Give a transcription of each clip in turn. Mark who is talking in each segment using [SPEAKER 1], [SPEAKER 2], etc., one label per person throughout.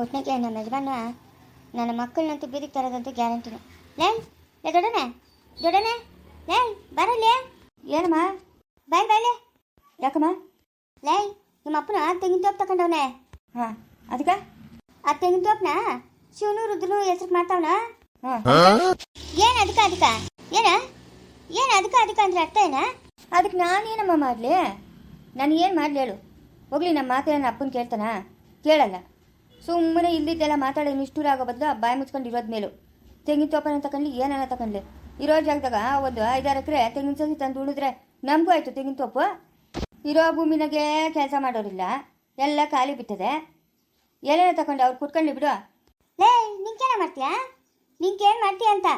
[SPEAKER 1] ಒಟ್ನಾಗೆ ನಮ್ಮ ಯಜಮಾನ ನನ್ನ ಮಕ್ಕಳನ್ನಂತೂ ಬೀದಿ ತರೋದಂತೂ ಗ್ಯಾರಂಟಿನ. ಲೇ ಲೇ ದೊಡನೆ ದೊಡನೆ ಲೇ ಬರಲೇ? ಏನಮ್ಮ? ಬಾಯ್ ಬಾಯ್ಲೆ ಯಾಕಮ್ಮ? ಲೇ ನಿಮ್ಮ ಅಪ್ಪನ ತೆಂಗಿನ ತೋಪ್ ತಗೊಂಡವನೆ
[SPEAKER 2] ಹಾಂ ಅದಕ್ಕೆ?
[SPEAKER 1] ಆ ತೆಂಗಿನ ತೋಪ್ನ ಶಿವನು ರುದ್ರನು ಹೆಸರು ಮಾಡ್ತಾವನ? ಏನು ಅದಕ್ಕೆ ಅದಕ್ಕ? ಏನ? ಏನು ಅದಕ್ಕ ಅದಕ್ಕ ಅಂದ್ರೆ ಅರ್ಥ ಏನ?
[SPEAKER 2] ಅದಕ್ಕೆ ನಾನೇನಮ್ಮ ಮಾಡಲಿ? ನಾನು ಏನು ಮಾಡಲಿ ಹೇಳು. ಹೋಗ್ಲಿ ನಮ್ಮ ಮಾತೇ ನನ್ನ ಅಪ್ಪನ ಕೇಳ್ತಾನ? ಕೇಳಲ್ಲ. ಸುಮ್ಮನೆ ಇಲ್ಲಿದ್ದೆಲ್ಲ ಮಾತಾಡೋ ನಿಷ್ಠೂರ ಆಗೋ ಬದಲು ಬಾಯಿ ಮುಚ್ಕೊಂಡು ಇರೋದ್ ಮೇಲು. ತೆಂಗಿನ ತೋಪನ ತಕೊಂಡ್ಲಿ ಏನಾರ ತಗೊಂಡ್ಲಿ ಇರೋ ಜಾಗದಾಗ ಒಂದು ಐದಾರು ಎಕರೆ ತೆಂಗಿನ ಸಸಿ ತಂದು ಉಳಿದ್ರೆ ನಮಗೂ ಆಯ್ತು ತೆಂಗಿನ ತೋಪು. ಇರೋ ಭೂಮಿನಾಗೆ ಕೆಲಸ ಮಾಡೋರಿಲ್ಲ. ಎಲ್ಲ ಖಾಲಿ ಬಿಟ್ಟದೆ. ಏನೇನ ತಕೊಂಡು ಅವ್ರು ಕುಟ್ಕೊಂಡು ಬಿಡು.
[SPEAKER 1] ಲೇ ನಿಂಕೇನ ಮಾಡ್ತೀಯಾ? ನಿಂಕೇನ್ ಮಾಡ್ತೀಯ ಅಂತ?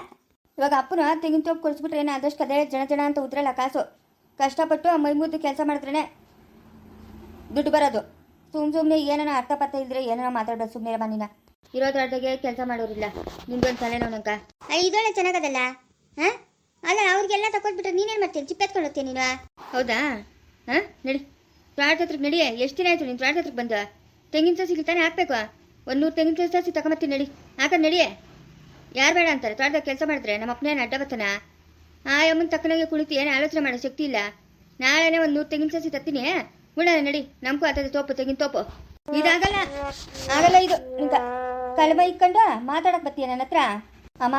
[SPEAKER 2] ಇವಾಗ ಅಪ್ಪನ ತೆಂಗಿನ ತೋಪು ಕೊಡಿಸ್ಬಿಟ್ರೆ ಏನೋ ಆದಷ್ಟು ಕದೇ ಜನ ಜನ ಅಂತ ಉದ್ರಲ್ಲ ಕಾಸು. ಕಷ್ಟಪಟ್ಟು ಮೈ ಮುದ್ದು ಕೆಲಸ ಮಾಡಿದ್ರೇ ದುಡ್ಡು ಬರೋದು. ಸುಮ್ ಸುಮ್ಮನೆ ಏನಾನ ಅರ್ಥ ಪತ್ತೆ ಇದ್ರೆ ಏನಾನ ಮಾತಾಡೋದು ಸುಮ್ಮನೆ ಮನಿನ ಇರೋದ್ರಾಗೆ ಕೆಲಸ ಮಾಡೋರಿಲ್ಲ. ನಿಮ್ಗೊಂದು ತಲೆ
[SPEAKER 1] ಆ, ಇದೊಳ್ಳೆ ಚೆನ್ನಾಗದಲ್ಲ? ಹಾ? ಅಲ್ಲ ಅವ್ರಿಗೆಲ್ಲ ತಗೊಂಡ್ಬಿಟ್ರೆ ನೀನೇನ್ ಮಾಡ್ತೀಯ? ಚಿಪ್ಪೆತ್ಕೊಂಡು ಹೋಗ್ತೀನಿ ನೀನು?
[SPEAKER 2] ಹೌದಾ? ಹಾ? ನಡಿ. ತ್ವಾಟದ ಹತ್ರಕ್ಕೆ ನಡಿ. ಎಷ್ಟು ದಿನ ಆಯ್ತು ನೀನು ತ್ವಾಟದ ಹತ್ರಕ್ಕೆ ಬಂದು? ತೆಂಗಿನ ಸಸಿಗೆ ತಾನೇ ಹಾಕ್ಬೇಕು. ಒಂದು ನೂರು ತೆಂಗಿನ ಸಸಿ ತಗೊಂಬತ್ತೀನಿ ನಡಿ. ಹಾಕದ್ ನಡಿ. ಯಾರು ಬೇಡ ಅಂತಾರೆ? ತ್ವಾಟದಾಗ ಕೆಲಸ ಮಾಡಿದ್ರೆ ನಮ್ಮ ಅಪ್ಪನೇನು ಅಡ್ಡ ಬತ್ತಾನ ಆ ಅಮ್ಮನ ತಕ್ಕನಾಗೆ ಕುಳಿತು ಏನು ಆಲೋಚನೆ ಮಾಡೋ ಶಕ್ತಿ ಇಲ್ಲ. ನಾಳೆನೇ ಒಂದು ನೂರು ತೆಂಗಿನ ಸಸಿ ತತ್ತೀನಿ. ಉಣ್ಣೋಣ ನಡಿ ನಮಗೂ ಆತದ ತೋಪು, ತೆಗಿನ ತೋಪು. ಇದಾಗಲ್ಲ, ಆಗಲ್ಲ ಇದು. ನಿಂತ ಕಲ್ಮ ಇಕ್ಕೊಂಡ ಮಾತಾಡಕ್ ಬತ್ತೀಯ ನನ್ನ ಹತ್ರ? ಅಮ್ಮ,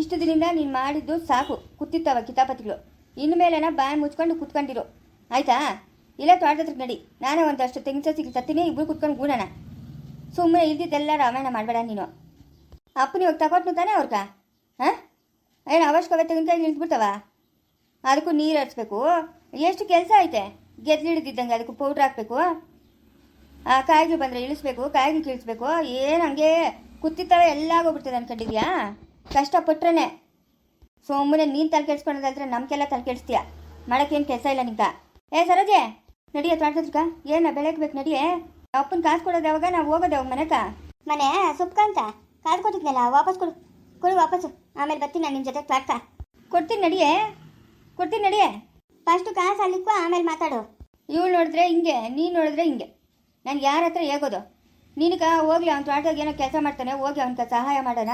[SPEAKER 2] ಇಷ್ಟು ದಿನದಿಂದ ನೀನು ಮಾಡಿದ್ದು ಸಾಕು. ಕೂತಿತ್ತವ ಕಿತಾಪತಿಗಳು. ಇನ್ನು ಇನ್ಮೇಲೆನ ಬಾಯಿ ಮುಚ್ಕೊಂಡು ಕುತ್ಕೊಂಡಿರು. ಆಯ್ತಾ? ಇಲ್ಲ ತೋಟದ ಹತ್ರಕ್ಕೆ ನಡಿ. ನಾನೇ ಒಂದಷ್ಟು ತೆಂಗಿನ ಸಸಿಗೆ ತತ್ತೀನಿ ಇಬ್ರು ಕುತ್ಕೊಂಡು ಗೂಡೋಣ. ಸುಮ್ಮನೆ ಇಲ್ದಿದ್ದೆಲ್ಲ ರಾಮಾಯಣ ಮಾಡಬೇಡ ನೀನು. ಅಪ್ಪನ ಇವಾಗ ತಗೊಟ್ನು ತಾನೇ ಅವ್ರಗ? ಹಾಂ? ಏನು ಅವಶ್ಯಕವೇ ತೆಂಗಿನಕಾಯಿ ನಿಂತ್ಬಿಡ್ತಾವ? ಅದಕ್ಕೂ ನೀರು ಹರಿಸ್ಬೇಕು. ಎಷ್ಟು ಕೆಲಸ ಐತೆ? ಗೆದ್ಲಿಡಿದ್ದಂಗೆ ಅದಕ್ಕೆ ಪೌಡ್ರ್ ಹಾಕ್ಬೇಕು. ಆ ಕಾಯಿಗೆ ಬಂದರೆ ಇಳಿಸ್ಬೇಕು ಕಾಯಿಗೆ ಕೀಳಿಸ್ಬೇಕು. ಏನು ಹಂಗೆ ಕುತ್ತಿತ್ತವೆ ಎಲ್ಲ ಆಗೋಗ್ಬಿಡ್ತದೆ ಅನ್ಕೊಂಡಿದ್ಯಾ? ಕಷ್ಟಪಟ್ರೇನೆ. ಸೋಮನೆ ನೀನು ತಲೆ ಕೆಡ್ಸ್ಕೊಳೋದಾದ್ರೆ ನಮ್ಗೆಲ್ಲ ತಲೆ ಕೆಡಿಸ್ತೀಯ. ಮಾಡೋಕ್ಕೇನು ಕೆಲಸ ಇಲ್ಲ ನಿಂತ ಏ ಸರೋಜೆ ನಡಿಯ ತೋಟದಕ್ಕ ಏನ ಬೆಳಗ್ಗೆ ಬೇಕು ನಡಿಯೇ? ಅಪ್ಪನ ಕಾಸು ಕೊಡೋದು ಯಾವಾಗ? ನಾವು ಹೋಗೋದು ಅವಾಗ ಮನೆಕ?
[SPEAKER 1] ಮನೆ ಸುಪ್ಕಂತ ಕಾದು ಕೊಟ್ಟಿದ್ನಲ್ಲ ವಾಪಸ್ ಕೊಡು. ಕೊಡು ವಾಪಸ್ಸು ಆಮೇಲೆ ಬರ್ತೀನಿ ನಾನು ನಿಮ್ಮ ಜೊತೆ ತ್ವಾಟ್ಕ
[SPEAKER 2] ಕೊಡ್ತೀನಿ ನಡಿಯೇ. ಕೊಡ್ತೀನಿ ನಡಿಯೇ.
[SPEAKER 1] ಫಸ್ಟು ಕಾಸು ಅಲ್ಲಿಕ್ಕೂ ಆಮೇಲೆ ಮಾತಾಡು.
[SPEAKER 2] ಇವಳು ನೋಡಿದ್ರೆ ಹಿಂಗೆ ನೀನು ನೋಡಿದ್ರೆ ಹಿಂಗೆ. ನಾನು ಯಾರ ಹತ್ರ ಹೇಗೋದು ನಿನಗೆ ಹೋಗ್ಲಿ ಅವ್ನ ತೋಟದಾಗ ಏನೋ ಕೆಲಸ ಮಾಡ್ತಾನೆ ಹೋಗಿ ಅವನ್ಕ ಸಹಾಯ ಮಾಡೋಣ.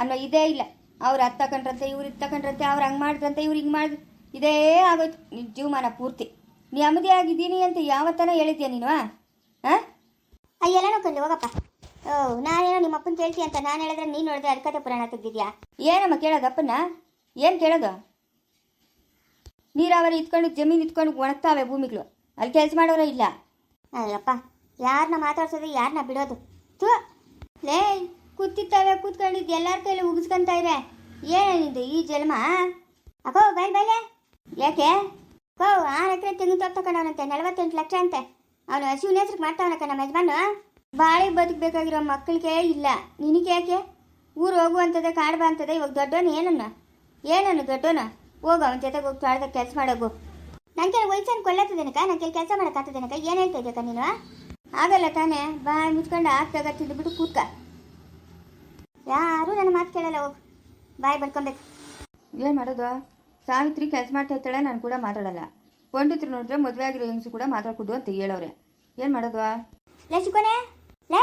[SPEAKER 2] ಅನ್ನೋ ಇದೇ ಇಲ್ಲ. ಅವ್ರು ಅದು ತಗೊಂಡ್ರಂತೆ ಇವ್ರು ಇದು ತಗೊಂಡ್ರಂತೆ ಅವ್ರು ಹಂಗೆ ಮಾಡಿದ್ರಂತೆ ಇವ್ರು ಹಿಂಗೆ ಮಾಡಿದ್ರು ಇದೇ ಆಗೋಯ್ತು. ನಿನ್ನ ಜೀವಮಾನ ಪೂರ್ತಿ. ನೆಮ್ಮದಿ ಆಗಿದ್ದೀನಿ ಅಂತ ಯಾವತ್ತನ ಹೇಳಿದ್ಯಾ ನೀನು ಹಾಂ
[SPEAKER 1] ಅಯ್ಯೆಲ್ಲ ಕಂಡು ಹೋಗಪ್ಪ. ಓ ನಾನೇನೋ ನಿಮ್ಮ ಅಪ್ಪನ ಕೇಳ್ತಿ ಅಂತ ನಾನು ಹೇಳಿದ್ರೆ ನೀನು ನೋಡಿದ್ರೆ ಅರ್ಕತೆ ಪುರಾಣ ತೆಗ್ದಿದ್ಯಾ?
[SPEAKER 2] ಏನಮ್ಮ ಕೇಳೋದು ಅಪ್ಪನ ಏನು ಕೇಳೋದು? ನೀರಾವರಿ ಇತ್ಕೊಂಡು ಜಮೀನು ಇತ್ಕೊಂಡು ಒಣಗ್ತಾವೆ ಭೂಮಿಗಳು. ಅಲ್ಲಿ ಕೆಲಸ ಮಾಡೋರೇ ಇಲ್ಲ.
[SPEAKER 1] ಅಯ್ಯಪ್ಪ ಯಾರನ್ನ ಮಾತಾಡ್ಸೋದು ಯಾರನ್ನ ಬಿಡೋದು? ಥೂ! ಲೇ ಕೂತಿತ್ತವೆ ಕೂತ್ಕೊಂಡಿದ್ದು ಎಲ್ಲರ ಕೈಲಿ ಉಗಿಸ್ಕೊಂತ ಇರೆ ಏನೇನಿದೆ ಈ ಜನ್ಮ? ಅಕೋ ಬೈಲ್, ಬೈಲೆ. ಯಾಕೆ? ಕೋ ಆರು ಎಕರೆ ತೆಂಗು ತೋಟ ತಗೊಂಡವನಂತೆ, ನಲವತ್ತೆಂಟು ಲಕ್ಷ ಅಂತೆ. ಅವನು ಹಸಿವಿನ ಹೆಸ್ರಿಗೆ ಮಾಡ್ತಾವನಕ್ಕ ನಮ್ಮ ಯಜಮಾನು. ಬಾಳಿ ಬದುಕಬೇಕಾಗಿರೋ ಮಕ್ಕಳಿಗೆ ಇಲ್ಲ. ನಿನಗೆ ಯಾಕೆ ಊರು ಹೋಗುವಂಥದ್ದೇ ಕಾಡ್ಬಾ ಅಂತದೆ, ಇವಾಗ ದೊಡ್ಡೋನು ಏನನ್ನ? ಏನನ್ನು ದೊಡ್ಡವನು? ಹೋಗು ಅವನ ಜೊತೆಗೆ ಹೋಗಿ ಕೆಲಸ ಮಾಡೋಗು ನನ್ನ ಕೈ ವಯಸ್ಸನ್ನು ಕೊಲ್ಲತ್ತದೇನಕ ನನ್ನ ಕೈ ಕೆಲಸ ಮಾಡೋಕ್ಕಾಗ್ತದೇನಕ ಏನು ಹೇಳ್ತಾ ಇದ್ದಕ್ಕ ನೀನು? ಆಗಲ್ಲ ತಾನೇ ಬಾಯ್ ಮುಚ್ಕೊಂಡು ಆಗ್ತಾಗ ತಿಂದುಬಿಟ್ಟು ಕೂತ್ಕ. ಯಾರು ನನ್ನ ಮಾತು ಕೇಳಲ್ಲ ಹೋಗು. ಬಾಯ್ ಬಡ್ಕೊಬೇಕು
[SPEAKER 2] ಏನು ಮಾಡೋದು? ಸಾವಿತ್ರಿ ಕೆಲಸ ಮಾಡ್ತಾ ಇರ್ತಾಳೆ ನಾನು ಕೂಡ ಮಾತಾಡಲ್ಲ. ಪಂಡಿತರು ನೋಡಿದ್ರೆ ಮದುವೆ ಆಗಿರೋ ಹೆಂಗಸು ಕೂಡ ಮಾತಾಡ್ಕೊಡು ಅಂತ ಹೇಳೋರೆ ಏನು ಮಾಡೋದು?
[SPEAKER 1] ಲೇ ಶಿಕೋನೆ! ಲೇ!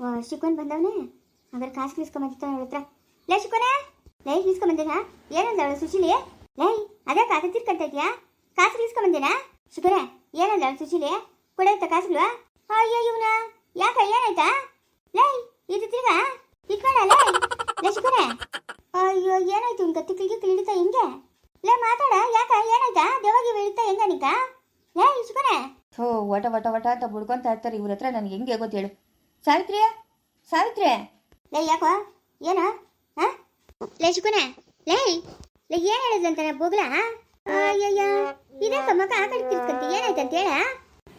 [SPEAKER 1] ಓ ಶಿಕೋನ್ ಬಂದವನೇ? ಹಾಗಾದ್ರೆ ಕಾಸು ಇಸ್ಕೊಂಬಂದಿತ್ತ ಅವಳ ಹತ್ರ ಲೇ ಶಿಕೋನೆ! ಲೇ ಇಸ್ಕೊಂಬಂದೇನಾ ಏನಂದ ಅವಳು ಸುಶೀಲಿ? ಲೈ ಅದೇ ಕಾಸು ತಿರ್ಕೊಂತ ಇದೆಯಾ? ಕಾಸು ಇಸ್ಕೊಂಬಂದೇನಾ ಶಿಕೋನೆ ಏನಂದಳು ಸುಶೀಲಿ? ಕೊಡೈತ ಕಾಸುಗಳು? ಅಯ್ಯೋ ಇವನ. ಯಾಕ ಏನಾಯ್ತಾ? ಲೈ ಇದು ತಿರ್ಗ? ಇಟ್ಕೊಂಡ ಲೇ. ಲೈ ಅಯ್ಯೋ ಏನಾಯ್ತು? ಇನ್ಕ ಕಿಳಿಗೆ ತಿಳಿತಾ ಹಿಂಗೆ? ಲೇ ಮಾತಾಡ. ಯಾಕ ಏನಾಯ್ತಾ? ದೇವಾಗಿ ಬೆಳೀತಾ ಹೆಂಗ ನಿಕ ಲೈ ಶಿಕೋನೆ
[SPEAKER 2] ಥೋ ವಟ ವಟ ವಟ ಅಂತ ಬುಡ್ಕೊಂತ ಇರ್ತಾರೆ. ಇವ್ರ ಹತ್ರ ನನಗೆ ಹೆಂಗೆ ಗೊತ್ತೇಳು ಸಾವಿತ್ರಿಯ? ಸಾವಿತ್ರಿ
[SPEAKER 1] ಲೇ ಯಾಕೋ? ಏನ? ಹಾ? ಲೇ ಶುಕುನೆ ಲೇ ಲೇ ಏನ್ ಹೇಳಿದ್ಲಂತಾನೆ ಬೋಗ್ಲ ಅಯ್ಯಯ್ಯ ಇದಕ್ಕ ಮಗ ಆ ಕಡೆ ತಿರ್ಸ್ಕಂತಿ? ಏನಾಯ್ತಂತ ಹೇಳ?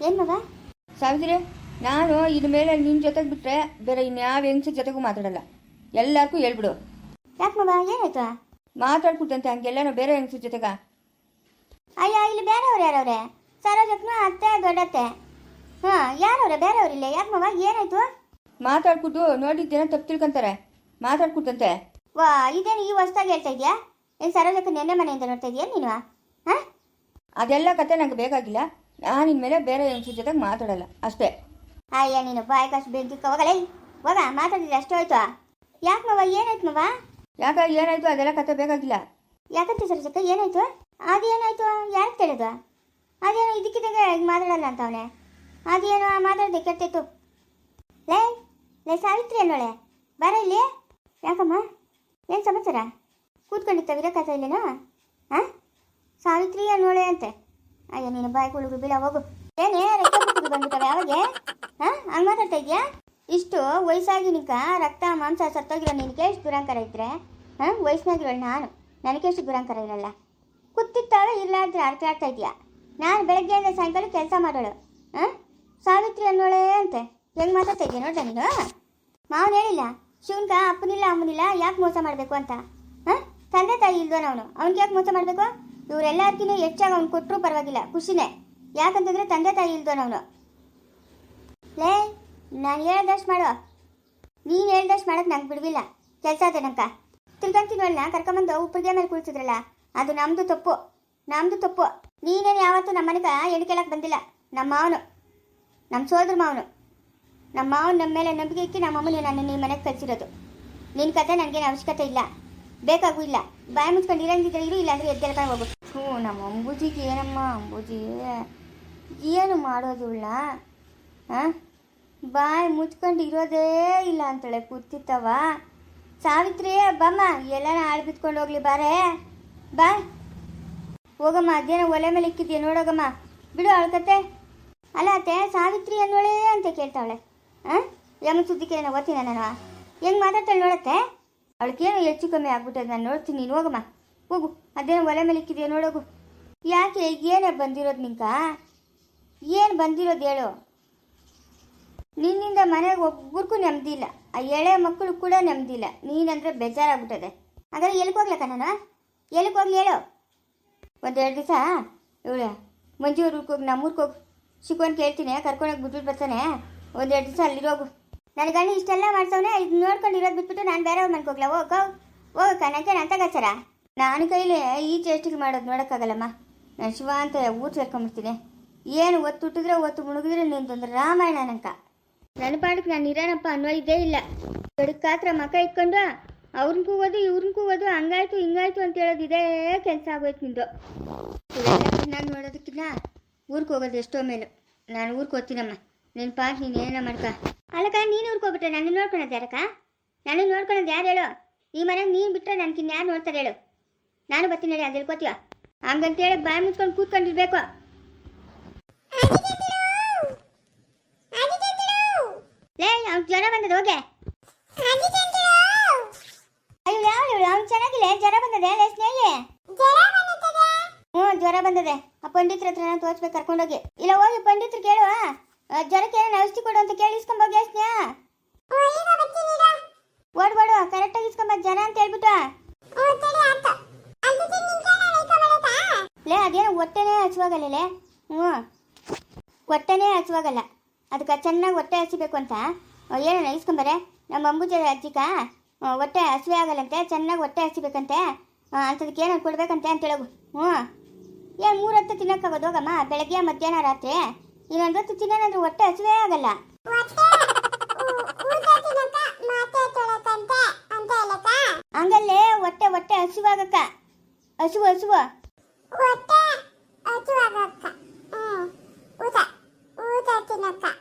[SPEAKER 1] ಏನ್ ಮಗ?
[SPEAKER 2] ಸಾವಿತ್ರಿ ನಾನು ಇದ್ರ ಮೇಲೆ ನಿನ್ ಜೊತೆಗೆ ಬಿಟ್ರೆ ಬೇರೆ ಇನ್ಯಾವ ಹೆಂಗ್ಸ ಜೊತೆಗೂ ಮಾತಾಡಲ್ಲ. ಎಲ್ಲರಿಗೂ ಹೇಳ್ಬಿಡು.
[SPEAKER 1] ಯಾಕೆ ಮಗ ಏನಾಯ್ತು?
[SPEAKER 2] ಮಾತಾಡ್ಕೊಡ್ತಂತೆ ಹಂಗೆಲ್ಲನೋ ಬೇರೆ ಹೆಂಗ್ಸ ಜೊತೆಗ.
[SPEAKER 1] ಅಯ್ಯ ಇಲ್ಲಿ ಬೇರೆಯವ್ರು ಯಾರವ್ರೆ? ಸರೋಜಕ್ನು ಅತ್ತೆ ದೊಡ್ಡತ್ತೆ. ಹಾ ಯಾರವ್ರೆ? ಬೇರೆಯವ್ರಿಲ್ಲ ಯಾಕೆ ಮಗ ಏನಾಯ್ತು?
[SPEAKER 2] ಮಾತಾಡ್ಕೊಟ್ಟು ನೋಡಿದ್ದೇನೋ ತಪ್ಪು ತಿಳ್ಕೊಂತಾರೆ. ಮಾತಾಡ್ಕೊಟ್ಟಂತೆ
[SPEAKER 1] ವಾ ಇದೇನು ಈ ಹೊಸ್ದಾಗಿ ಹೇಳ್ತಾ ಇದೆಯಾ? ಏನು ಸರೋಜಕ್ಕೆ ನೆನ್ನೆ ಮನೆಯಿಂದ ನೋಡ್ತಾ ಇದೆಯಾ ನೀನು? ಹಾ?
[SPEAKER 2] ಅದೆಲ್ಲ ಕತೆ ನಂಗೆ ಬೇಕಾಗಿಲ್ಲ. ನಾನು ಇನ್ಮೇಲೆ ಬೇರೆ ಹೆಂಗಸ ಜೊತೆಗೆ ಮಾತಾಡಲ್ಲ. ಅಷ್ಟೇ.
[SPEAKER 1] ಅಯ್ಯ ನೀನು ಬಾಯ್ ಕಾಸು ಹೋಗಲೇ
[SPEAKER 2] ಹೋಗ ಮಾತಾಡಿದ್ರೆ ಅಷ್ಟು ಆಯ್ತು ಯಾಕೆ ಮವ ಏನಾಯ್ತು ಮವ?
[SPEAKER 3] ಯಾಕ ಏನಾಯ್ತು? ಅದೆಲ್ಲ ಕತೆ ಬೇಕಾಗಿಲ್ಲ.
[SPEAKER 2] ಯಾಕಂತ ಸರಸಕ್ಕ ಏನಾಯ್ತು? ಅದೇನಾಯ್ತು? ಯಾರು ಕೇಳಿದ್ವ ಅದೇನೋ ಇದಕ್ಕಿದ್ದಾಗ ಮಾತಾಡಲ್ಲ ಅಂತ ಅವನೇ. ಅದೇನೋ ಮಾತಾಡ್ದೆ ಕೆಟ್ಟಿತ್ತು. ಲೇ ಲೇ ಸಾವಿತ್ರಿ ಅನ್ನೋಳೆ. ಬರ ಇಲ್ಲಿ? ಯಾಕಮ್ಮ? ಏನು ಸಮಾಚಾರ? ಕೂತ್ಕೊಂಡಿತ್ತ ವಿರಕಥ ಇಲ್ಲೇನಾ? ಹಾಂ ಸಾವಿತ್ರಿ ಅನ್ನೋಳೆ ಅಂತೆ. ಅಯ್ಯೋ ನೀನು ಬಾಯಿ ಕುಳುಗು ಬೀಳ ಹೋಗು. ಏನೇ ರಕ್ತ ಬಂದ್ಬಿಟ್ಟವೆ ಯಾವಾಗೆ ಹಾಂ ಹಂಗೆ ಮಾತಾಡ್ತಾ ಇದೆಯಾ? ಇಷ್ಟು ವಯಸ್ಸಾಗಿನಿಕ ರಕ್ತ, ಮಾಂಸ ಸತ್ತೋಗಿರೋ ನಿನಗೆ ಎಷ್ಟು ದುರಂಕಾರ ಇದ್ರೆ? ಹಾಂ ವಯಸ್ಸಿನಾಗಿರೋಳು ನಾನು. ನನಗೆ ಎಷ್ಟು ದುರಂಕಾರ ಇರಲ್ಲ. ಇಲ್ಲ ಅಂತ ಅರ್ಥ ಆಗ್ತಾ ಇದೆಯಾ? ನಾನು ಬೆಳಗ್ಗೆಯಿಂದ ಸಾಯಂಕಾಲ ಕೆಲಸ ಮಾಡೋಳು. ಹಾಂ ಸಾವಿತ್ರಿ ಅನ್ನೋಳೆ ಅಂತೆ. ಹೆಂಗೆ ಮಾತಾಡ್ತಾ ಇದೆಯಾ ನೋಡ್ದ ನೀನು? ಮಾವನು ಹೇಳಿಲ್ಲ? ಶಿವನ್ಗ ಅಪ್ಪನಿಲ್ಲ ಅಮ್ಮನಿಲ್ಲ ಯಾಕೆ ಮೋಸ ಮಾಡಬೇಕು ಅಂತ? ಹಾಂ? ತಂದೆ ತಾಯಿ ಇಲ್ದೋನ ಅವನು ಅವ್ನಿಗೆ ಯಾಕೆ ಮೋಸ ಮಾಡಬೇಕು? ಇವರೆಲ್ಲರಿಗಿಂತ ಹೆಚ್ಚಾಗಿ ಅವ್ನು ಕೊಟ್ಟರು ಪರವಾಗಿಲ್ಲ, ಖುಷಿನೇ. ಯಾಕಂತಂದ್ರೆ ತಂದೆ ತಾಯಿ ಇಲ್ದೋನ ಅವನು ಲೇ, ನಾನು ಹೇಳ್ದಷ್ಟು ಮಾಡು. ನೀನು ಹೇಳ್ದಷ್ಟು ಮಾಡೋಕ್ಕೆ ನಂಗೆ ಬಿಡವಿಲ್ಲ. ಕೆಲಸ ಅದೇ ನಂಕ. ತಿರ್ಗಂತೀನಲ್ಲ ಕರ್ಕೊಂಬಂದು ಉಪ್ಪಿಗೆ ಮೇಲೆ ಕುಳಿತಿದ್ರಲ್ಲ ಅದು ನಮ್ಮದು ತಪ್ಪು. ನಮ್ಮದು ತಪ್ಪು. ನೀನೇನು ಯಾವತ್ತೂ ನಮ್ಮನೆಗೆ ಮನೆಗೆ ಎಣ್ಕೆಳಕ್ಕೆ ಬಂದಿಲ್ಲ. ನಮ್ಮ ಮಾವನು ನಮ್ಮ ಸೋದ್ರ ಮಾವನು. ನಮ್ಮ ಮಾವ ನಮ್ಮ ಮೇಲೆ ನಂಬಿಕೆ ಇಕ್ಕಿ ನಮ್ಮ ಅಮ್ಮನ ನನ್ನ ನಿಮ್ಮ ಮನೆಗೆ ಕಳಿಸಿರೋದು ನಿನ್ನ ಕತೆ ನನಗೇನು ಅವಶ್ಯಕತೆ ಇಲ್ಲ. ಬೇಕಾಗೂ ಇಲ್ಲ. ಬಾಯಿ ಮುಚ್ಕೊಂಡು ಇರಂಗಿದ್ರೆ ಇರು ಇಲ್ಲ ಅಂದರೆ ಎದ್ದೇಳ್ಕೊಂಡು ಹೋಗು. ಹ್ಞೂ, ನಮ್ಮ ಅಂಬುಜಿಗೆ ಏನಮ್ಮ, ಅಂಬುಜಿ? ಏನು ಮಾಡೋದಿಲ್ಲ? ಹಾಂ ಬಾಯಿ ಮುಚ್ಕೊಂಡು ಇರೋದೇ ಇಲ್ಲ ಅಂತಾಳೆ, ಕೂತಿತ್ತವ. ಸಾವಿತ್ರಿ ಬಮ್ಮ ಎಲ್ಲನ ಆಳ್ ಬಿತ್ಕೊಂಡು ಹೋಗ್ಲಿ ಬಾರೆ. ಬಾ ಹೋಗಮ್ಮ, ಅದೇನೋ ಒಲೆ ಮೇಲೆ ಇಕ್ಕಿದ್ಯಾ ನೋಡೋಗಮ್ಮ. ಬಿಡು ಅಳ್ಕತ್ತೆ ಅಲ್ಲ, ಅತ್ತೆ, ಸಾವಿತ್ರಿ ಅನ್ನೋಳೆ ಅಂತ ಕೇಳ್ತಾವಳೆ. ಹಾಂ ಸುದ್ದಿ ಕೇಳಿ ಓದ್ತೀನಿ ನಾನು. ಹೆಂಗೆ ಮಾತಾಡ್ತಾಳೆ ನೋಡತ್ತೆ? ಅವಳಿಗೇನು ಹೆಚ್ಚು ಕಮ್ಮಿ ಆಗ್ಬಿಟ್ಟದೆ ನಾನು ನೋಡ್ತೀನಿ. ನೀನು ಹೋಗಮ್ಮ. ಹೋಗು. ಅದೇನು ಒಲೆ ಮೇಲೆ ಇಕ್ಕಿದೆಯೋ ನೋಡೋಗು ಯಾಕೆ ಏನೇ ಬಂದಿರೋದು ನಿಂಕ? ಏನು ಬಂದಿರೋದು ಹೇಳು. ನಿನ್ನಿಂದ ಮನೆಗೆ ಒಬ್ಬರಿಗೂ ನೆಮ್ಮದಿ ಇಲ್ಲ. ಆ ಎಳೆ ಮಕ್ಕಳು ಕೂಡ ನೆಮ್ಮದಿ ಇಲ್ಲ. ನೀನಂದ್ರೆ ಬೇಜಾರಾಗ್ಬಿಟ್ಟದೆ. ಹಾಗಾದ್ರೆ ಎಲ್ಲಿಗೆ ಹೋಗ್ಲಕ್ಕ ನಾನು? ಎಲ್ಲಿಗೆ ಹೋಗ್ಲಿ ಹೇಳು. ಒಂದೆರಡು ದಿವಸ ಇವಳು ಮಂಜೂರು ಹೋಗಿ ನಮ್ಮೂರ್ಗೆ ಹೋಗಿ. ಶಿವನ್ ಕೇಳ್ತೀನಿ. ಕರ್ಕೊಂಡೋಗಿ ಬಿಟ್ಬಿಟ್ಟು ಬರ್ತಾನೆ. ಒಂದೆರಡು ದಿವಸ ಅಲ್ಲಿರೋಗು ನನ್ನ ಗಂಡ ಇಷ್ಟೆಲ್ಲ ಮಾಡ್ಸವನೆ, ಇದು ನೋಡ್ಕೊಂಡು ಇರೋದು ಬಿಟ್ಬಿಟ್ಟು ನಾನು ಬೇರೆ ಮನೆಗೆ ಹೋಗ್ಲಾ? ಹೋಗ ಹೋಗಕ್ಕ ನಂಗೆ ಅಂತ ಗಚ್ಚರ ನಾನು ಕೈಲಿ ಈ ಚೇಷ್ಟಿಗೆ ಮಾಡೋದು ನೋಡೋಕ್ಕಾಗಲ್ಲಮ್ಮ. ನಾನು ಶಿವ ಅಂತ ಊರು ಸೇರ್ಕೊಂಡ್ಬಿಡ್ತೀನಿ ಏನು ಒತ್ತು ಹುಟ್ಟಿದ್ರೆ ಒತ್ತು ಮುಳುಗಿದ್ರೆ ನಿಂತಂದ್ರೆ ರಾಮಾಯಣ ನನಕ ನನ್ನ ಪಾಡಕ್ಕೆ ನಾನು ಇರೋಣಪ್ಪ ಅನ್ನೋ ಇದೇ ಇಲ್ಲ. ಕಡಿಕಾತ್ರ ಮಕ ಇಟ್ಕೊಂಡು ಅವ್ರನ್ನ ಕೂಗೋದು ಇವ್ರನ್ನ ಕೂಗೋದು ಹಂಗಾಯ್ತು, ಹಿಂಗಾಯ್ತು ಅಂತ ಹೇಳೋದು ಇದೇ ಕೆಲಸ ಆಗೋಯ್ತು ನಿಂದು. ನಾನು ನೋಡೋದಕ್ಕಿಂತ ಊರಿಗೆ ಹೋಗೋದು ಎಷ್ಟೋ ಮೇಲೆ. ನಾನು ಊರಿಗೆ ಹೋಗ್ತೀನಮ್ಮ. ನಿನ್ನ ಪಾಟ್ ನೀನು ಏನ ಮಾಡ್ಕ? ಅಲ್ಲಕ್ಕ, ನೀನು ಊರಿಗೆ ಹೋಗ್ಬಿಟ್ರೆ ನನ್ನ ನೋಡ್ಕೊಳೋದು ಯಾರಕ್ಕ? ನಾನು ನೋಡ್ಕೊಳೋದು ಯಾರು ಹೇಳು? ಈ ಮನೆಗೆ ನೀನು ಬಿಟ್ಟರೆ ನನ್ಗಿನ್ ಯಾರು ನೋಡ್ತಾರೆ ಹೇಳು. ನಾನು ಬರ್ತೀನಿ ಹೇಳಿ ಅದು ಹೇಳ್ಕೊತೀವ ಹಂಗಂತೇಳಿ ಬಾಯಿ ಮುಚ್ಕೊಂಡು ಕೂತ್ಕೊಂಡಿರ್ಬೇಕು. ಲೇ, ಅವ್ನು ಜ್ವರ ಬಂದದ, ಹೋಗೆ. ಅಯ್ಯೋ, ಯಾವ ಅವ್ನು ಚೆನ್ನಾಗಿಲ್ಲ ಜ್ವರ ಬಂದದೆ? ಲೇ, ಸ್ನೇಹಿ. ಹ್ಞೂ ಜ್ವರ ಬಂದದೆ. ಆ ಪಂಡಿತ್ರ ಹತ್ರ ತೋರಿಸ್ಬೇಕು, ಕರ್ಕೊಂಡೋಗಿ. ಇಲ್ಲ, ಹೋಗಿ ಪಂಡಿತ್ರು ಕೇಳುವ. ಜ್ವರಕ್ಕೆ ಏನೇನು ಔಷಧಿ ಕೊಡು ಅಂತ ಕೇಳಿ ಇಸ್ಕೊಂಬೋಗಿ ಸ್ನೇಹ ಓಡ್ ಓಡು ಕರೆಕ್ಟಾಗಿ ಇಸ್ಕೊಂಬ ಜ್ವರ ಅಂತ ಹೇಳ್ಬಿಟ್ಟು ಲೇ ಅದೇನು ಹೊಟ್ಟೆನೇ ಹಸುವಾಗಲ್ಲ ಲೇ. ಹ್ಞೂ. ಹೊಟ್ಟೆನೇ ಹಚ್ಚುವಾಗಲ್ಲ ಅದಕ್ಕೆ ಚೆನ್ನಾಗಿ ಹೊಟ್ಟೆ ಹಸಿಬೇಕು ಅಂತ. ಏನೋ ಇಸ್ಕೊಂಬರೆ ನಮ್ಮ ಅಂಬುಜ ಅಜ್ಜಿಕ ಹೊಟ್ಟೆ ಹಸಿವೆ ಆಗಲ್ಲಂತೆ ಚೆನ್ನಾಗಿ ಹೊಟ್ಟೆ ಹಸಿಬೇಕಂತೆ ಅಂಥದಕ್ಕೆ ಏನೋ ಕೊಡ್ಬೇಕಂತೆ ಅಂತ ಹೇಳೋಗು ಹ್ಞೂ. ಏನು ಮೂರು ಹತ್ತು ತಿನ್ನೋಕ್ಕಾಗೋದು ಹೋಗಮ್ಮ ಬೆಳಗ್ಗೆ ಮಧ್ಯಾಹ್ನ ರಾತ್ರಿ. ಇನ್ನೊಂದು ಹೊತ್ತು ತಿನ್ನೋಣಂದ್ರೆ ಹೊಟ್ಟೆ ಹಸಿವೇ ಆಗಲ್ಲ. ಹಂಗಲ್ಲೇ ಹೊಟ್ಟೆ ಹೊಟ್ಟೆ ಹಸಿವಾಗಕ್ಕ. ಹಸಿವು ಊಟ ಮುಂದುವರಿಯುವುದು